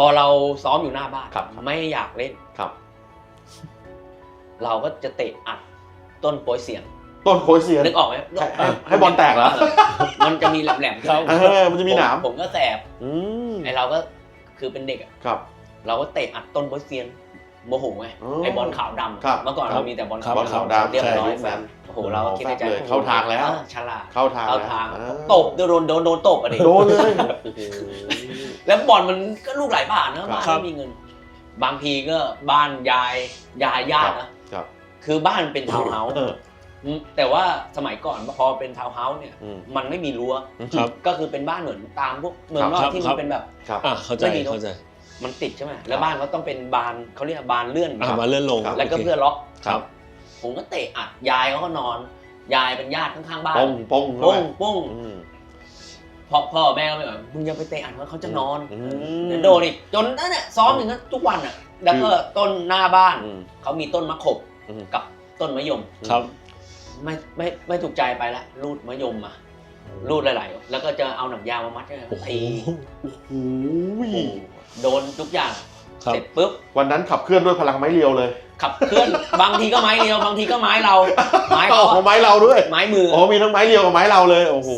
พอเราซ้อมอยู่หน้าบ้านครับ ไม่อยากเล่น ครับ เราก็จะเตะอัดต้นโปยเสียงต้นโคยเสียนนึกออกไหมให้ให้ให้บอลแตกเหรอ มันจะมีแหลมๆครับเออมันจะมีหนามผผมก็แสบอืมไอเราก็คือเป็นเด็กอะครับ เราก็เตะอัดต้นโปยเสียงโมโหไงอ๋อไอบอลขาวดครับำเมื่อก่อนครัเราบมีแต่บอลครับบอลขาวดำเรียบร้อยใช่แฟนโอ้โหเราก็คิดในใจเลยเข้าทางแล้ว อ่ฉลาดเข้าทางเข้าแล้วทางอ่ตบโดนโดนโดนตบอะดิโดนเลย แล้วบอลมันก็ลูกหลายบาทนะครับบ้านครับไม่มีเงิน บางทีก็บ้านยายยายญาตินะครับ คือบ้านเป็นทาวน์เฮาส์เอออืมแต่ว่าสมัยก่อนพอเป็นทาวน์เฮาส์เนี่ยอืมมันไม่มีรั้วครับก็คือเป็นบ้านเหมือนตามพวกเมืองนอคกรับที่คมัรันบเป็นแบบครับอะเข้าใจไม่มีรถเข้าใจมันติดใช่ไหมแล้วบ้านเขาต้องเป็นบานเขาเรียกบานเลื่อนอะมาเลื่อนลงครับแล้วก็โคเพื่อล็อกครับผมก็เตะอัดยายเขาก็นอน ยายเป็นญาติข้างๆบ้านป้องป้องปุ้งปุ้งอืม พ่อพ่อแม่ก็ไม่บอกมึงอย่าไปเตะอัดเขาเขาจะนอนอืม เดี๋ยวโดนอีกจนนั่นเนี่ยซ้อมอย่างนั้นทุกวันอะ แล้วก็ต้นหน้าบ้านอืมเขามีต้นมะขบอืม กับต้นมะยม ครับ ไม่ไม่ไม่ถูกใจไปละรูดมะยมมารูดหลายๆแล้วก็จะเอาหนังยางมามัดเนี่ยโอ้โหตีโอ้ยโดนทุกอย่างครับ เสร็จปุ๊บ วันนั้นขับเคลื่อนด้วยพลังไม้เรียวเลยขับเคลื่อน บางทีก็ไม้เดียวบางทีก็ไม้เรา ไม้อ๋เขาอของไม้เราด้วยไม้มืออ๋อมีทั้งไม้เรียวกับไม้เราเลย โอ้โห